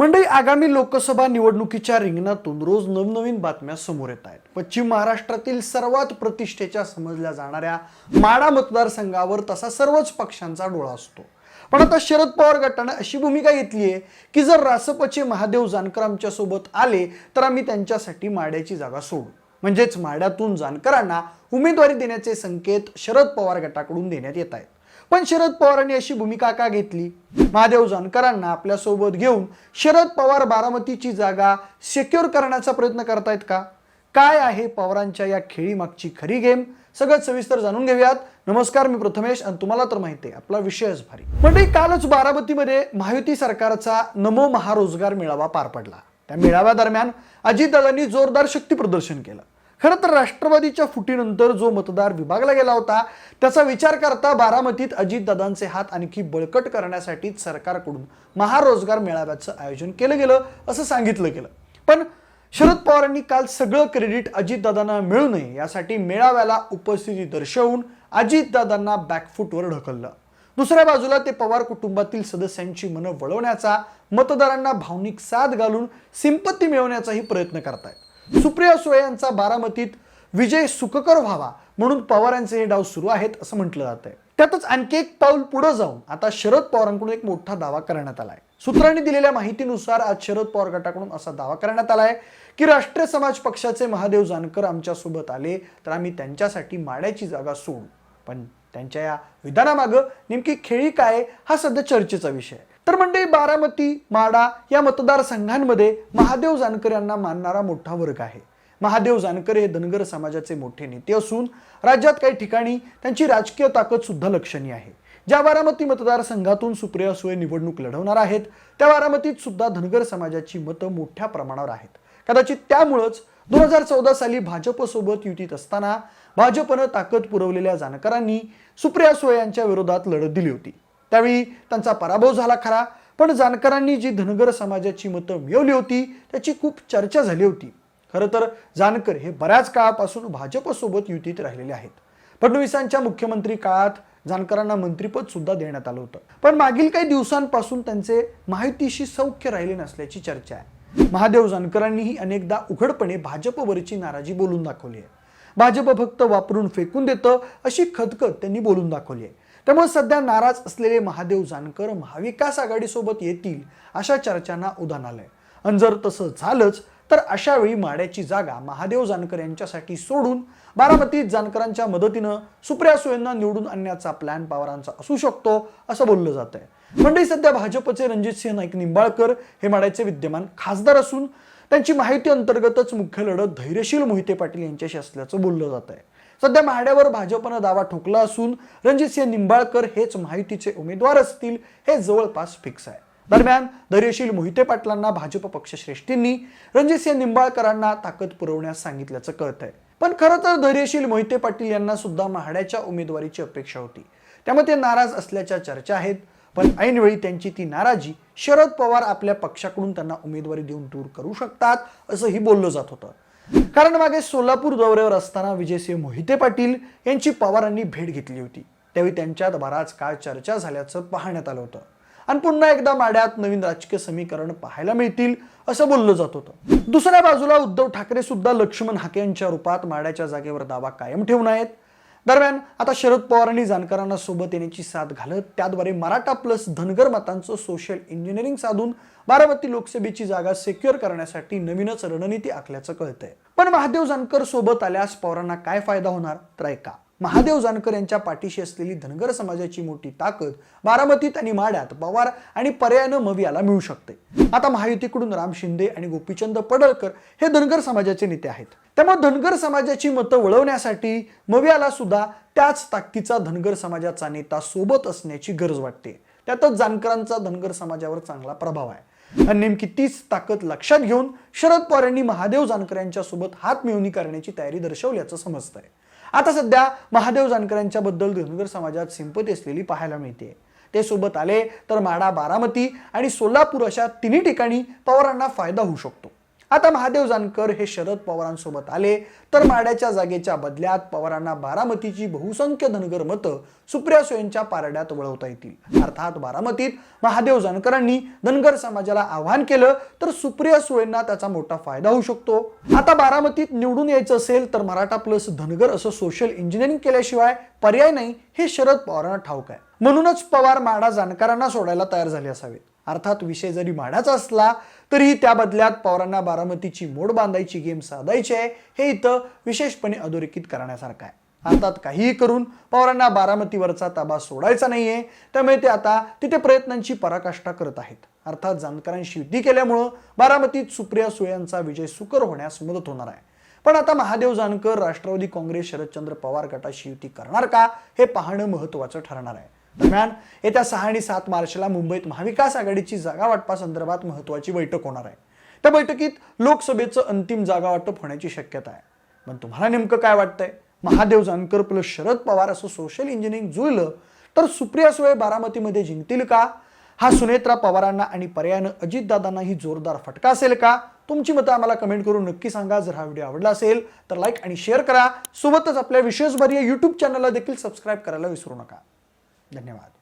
मंडळी आगामी लोकसभा निवडणुकीच्या रिंगणातून रोज नवनवीन बातम्या समोर येत आहेत. पश्चिम महाराष्ट्रातील सर्वात प्रतिष्ठेच्या समजल्या जाणाऱ्या माडा मतदारसंघावर तसा सर्वच पक्षांचा डोळा असतो. पण आता शरद पवार गटानं अशी भूमिका घेतली आहे की जर रासपचे महादेव जानकर आमच्यासोबत आले तर आम्ही त्यांच्यासाठी माड्याची जागा सोडू. म्हणजेच माड्यातून जानकरांना उमेदवारी देण्याचे संकेत शरद पवार गटाकडून देण्यात येत आहेत. पण शरद पवारांनी अशी भूमिका का घेतली? महादेव जानकरांना आपल्यासोबत घेऊन शरद पवार बारामतीची जागा सेक्युअर करण्याचा प्रयत्न करतायत का? काय आहे पवारांच्या या खेळीमागची खरी गेम? सगळं सविस्तर जाणून घेऊयात. नमस्कार मी प्रथमेश आणि तुम्हाला तर माहिती आहे आपला विषयच भारी. म्हणजे कालच बारामतीमध्ये महायुती सरकारचा नमो महारोजगार मेळावा पार पडला. त्या मेळाव्यादरम्यान अजितदादांनी जोरदार शक्ती प्रदर्शन केलं. खरं तर राष्ट्रवादीच्या फुटीनंतर जो मतदार विभागला गेला होता त्याचा विचार करता बारामतीत अजितदादांचे हात आणखी बळकट करण्यासाठी सरकारकडून महारोजगार मेळाव्याचं आयोजन केलं गेलं असं सांगितलं गेलं. पण शरद पवारांनी काल सगळं क्रेडिट अजितदादांना मिळू नये यासाठी मेळाव्याला उपस्थिती दर्शवून अजितदादांना बॅकफूटवर ढकललं. दुसऱ्या बाजूला ते पवार कुटुंबातील सदस्यांची मनं वळवण्याचा मतदारांना भावनिक साथ घालून सिंपत्ती मिळवण्याचाही प्रयत्न करतायत. सुप्रिया सुळे यांचा बारामतीत विजय सुखकर व्हावा म्हणून पवार यांचे हे डाव सुरू आहेत असं म्हटलं जात आहे त्यातच आणखी एक पाऊल पुढे जाऊन आता शरद पवारांकडून एक मोठा दावा करण्यात आलाय. सूत्रांनी दिलेल्या माहितीनुसार आज शरद पवार गटाकडून असा दावा करण्यात आलाय की राष्ट्रीय समाज पक्षाचे महादेव जानकर आमच्यासोबत आले तर आम्ही त्यांच्यासाठी माड्याची जागा सोडू. पण त्यांच्या या विधानामागं नेमकी खेळी काय हा सध्या चर्चेचा विषय आहे. तर म्हणजे बारामती माडा या मतदारसंघांमध्ये महादेव जानकर यांना मानणारा मोठा वर्ग आहे. महादेव जानकर हे धनगर समाजाचे मोठे नेते असून राज्यात काही ठिकाणी त्यांची राजकीय ताकद सुद्धा लक्षणीय आहे. ज्या बारामती मतदारसंघातून सुप्रिया सुळे निवडणूक लढवणार आहेत त्या बारामतीत सुद्धा धनगर समाजाची मतं मोठ्या प्रमाणावर आहेत. कदाचित त्यामुळंच दोन हजार चौदा साली भाजपसोबत युतीत असताना भाजपनं ताकद पुरवलेल्या जानकरांनी सुप्रिया सुळे यांच्या विरोधात लढत दिली होती. त्यावेळी त्यांचा पराभव झाला खरा. पण जानकरांनी जी धनगर समाजाची मतं मिळवली होती त्याची खूप चर्चा झाली होती. खरं तर जानकर हे बऱ्याच काळापासून भाजपसोबत युतीत राहिलेले आहेत. फडणवीसांच्या मुख्यमंत्री काळात जानकरांना मंत्रीपद सुद्धा देण्यात आलं होतं. पण मागील काही दिवसांपासून त्यांचे माहितीशी सौख्य राहिले नसल्याची चर्चा आहे. महादेव जानकरांनीही अनेकदा उघडपणे भाजपवरची नाराजी बोलून दाखवली आहे. भाजप फक्त वापरून फेकून देतं अशी खदखद त्यांनी बोलून दाखवली आहे. त्यामुळे सध्या नाराज असलेले महादेव जानकर महाविकास आघाडीसोबत येतील अशा चर्चांना उधाण आलंय. आणि जर तसं झालंच तर अशा वेळी माड्याची जागा महादेव जानकर यांच्यासाठी सोडून बारामतीत जानकरांच्या मदतीनं सुप्रिया सुळेंना निवडून आणण्याचा प्लॅन पवारांचा असू शकतो असं बोललं जात आहे मंडळी सध्या भाजपचे रणजितसिंह नाईक निंबाळकर हे माड्याचे विद्यमान खासदार असून त्यांची माहिती अंतर्गतच मुख्य लढत धैर्यशील मोहिते पाटील यांच्याशी असल्याचं बोललं जात आहे. सध्या माड्यावर भाजपनं दावा ठोकला असून रणजितसिंह निंबाळकर हेच माहितीचे उमेदवार असतील हे जवळपास फिक्स आहे. दरम्यान धैर्यशील मोहिते पाटलांना भाजप पक्षश्रेष्ठींनी रणजितसिंह निंबाळकरांना ताकद पुरवण्यास सांगितल्याचं कळत आहे पण खरं तर धैर्यशील मोहिते पाटील यांना सुद्धा महाड्याच्या उमेदवारीची अपेक्षा होती. त्यामुळे ते नाराज असल्याच्या चर्चा आहेत. पण ऐनवेळी त्यांची ती नाराजी शरद पवार आपल्या पक्षाकडून त्यांना उमेदवारी देऊन दूर करू शकतात असंही बोललं जात होतं. कारण मागे सोलापूर दौऱ्यावर असताना विजयसिंह मोहिते पाटील यांची पवारांनी भेट घेतली होती. त्यावेळी त्यांच्यात बराच काळ चर्चा झाल्याचं पाहण्यात आलं होतं. आणि पुन्हा एकदा माड्यात नवीन राजकीय समीकरण पाहायला मिळतील असं बोललं जात होतं. दुसऱ्या बाजूला उद्धव ठाकरे सुद्धा लक्ष्मण हाके यांच्या रूपात माड्याच्या जागेवर दावा कायम ठेवून आहेत. दरम्यान आता शरद पवारांनी जानकरांना सोबत येण्याची साथ घालत त्याद्वारे मराठा प्लस धनगर मतांचं सोशल इंजिनिअरिंग साधून बारामती लोकसभेची जागा सिक्युअर करण्यासाठी नवीनच रणनीती आखल्याचं कळतंय. पण महादेव जानकर सोबत आल्यास पवारांना काय फायदा होणार? तर ऐका. महादेव जानकर यांच्या पाठीशी असलेली धनगर समाजाची मोठी ताकद बारामतीत आणि माड्यात पवार आणि पर्यायानं मवियाला मिळू शकते. आता महायुतीकडून राम शिंदे आणि गोपीचंद पडळकर हे धनगर समाजाचे नेते आहेत. त्यामुळे धनगर समाजाची मतं वळवण्यासाठी मवियाला सुद्धा त्याच ताकदीचा धनगर समाजाचा नेता सोबत असण्याची गरज वाटते. त्यातच जानकरांचा धनगर समाजावर चांगला प्रभाव आहे. आणि नेमकी तीच ताकद लक्षात घेऊन शरद पवार यांनी महादेव जानकर यांच्या सोबत हात मिळवणी करण्याची तयारी दर्शवल्याचं समजतंय. आता सध्या महादेव जानकर यांच्याबद्दल धनगर समाजात सिंपती असलेली पाहायला मिळते. ते सोबत आले तर माडा बारामती आणि सोलापूर अशा तिन्ही ठिकाणी पवारांना फायदा होऊ शकतो. आता महादेव जानकर हे शरद पवारांसोबत आले. तर माड्याच्या जागेच्या बदल्यात पवारांना बारामतीची बहुसंख्य धनगर मतं सुप्रिया सुयेंच्या पारड्यात वळवता येतील. अर्थात बारामतीत महादेव जानकरांनी धनगर समाजाला आव्हान केलं तर सुप्रिया सुळेंना त्याचा मोठा फायदा होऊ शकतो. आता बारामतीत निवडून यायचं असेल तर मराठा प्लस धनगर असं सोशल इंजिनिअरिंग केल्याशिवाय पर्याय नाही हे शरद पवारांना ठाऊक आहे. म्हणूनच पवार माडा जानकरांना सोडायला तयार झाले असावेत. अर्थात विषय जरी मांडायचा असला तरीही त्या बदल्यात पवारांना बारामतीची मोड बांधायची गेम साधायची आहे. हे इथं विशेषपणे अधोरेखित करण्यासारखं आहे. अर्थात काहीही करून पवारांना बारामतीवरचा ताबा सोडायचा नाहीये. त्यामुळे ते आता तिथे प्रयत्नांची पराकाष्ठा करत आहेत. अर्थात जानकरांशी युती केल्यामुळं बारामतीत सुप्रिया सुयांचा विजय सुकर होण्यास मदत होणार आहे. पण आता महादेव जानकर राष्ट्रवादी काँग्रेस शरदचंद्र पवार गटाशी युती करणार का हे पाहणं महत्वाचं ठरणार आहे. दरम्यान येत्या सहा आणि सात मार्चला मुंबईत महाविकास आघाडीची जागा वाटपासंदर्भात महत्वाची बैठक होणार आहे. त्या बैठकीत लोकसभेचं अंतिम जागा वाटप होण्याची शक्यता आहे. पण तुम्हाला नेमकं काय वाटतंय? महादेव जानकर प्लस शरद पवार असं सोशल इंजिनिअरिंग जुळलं तर सुप्रिया सुळे बारामतीमध्ये जिंकतील का? हा सुनेत्रा पवारांना आणि पर्यायानं अजितदादांनाही जोरदार फटका असेल का? तुमची मतं आम्हाला कमेंट करून नक्की सांगा. जर हा व्हिडिओ आवडला असेल तर लाईक आणि शेअर करा. सोबतच आपल्या विशेषभरीय यूट्यूब चॅनलला देखील सबस्क्राईब करायला विसरू नका. धन्यवाद.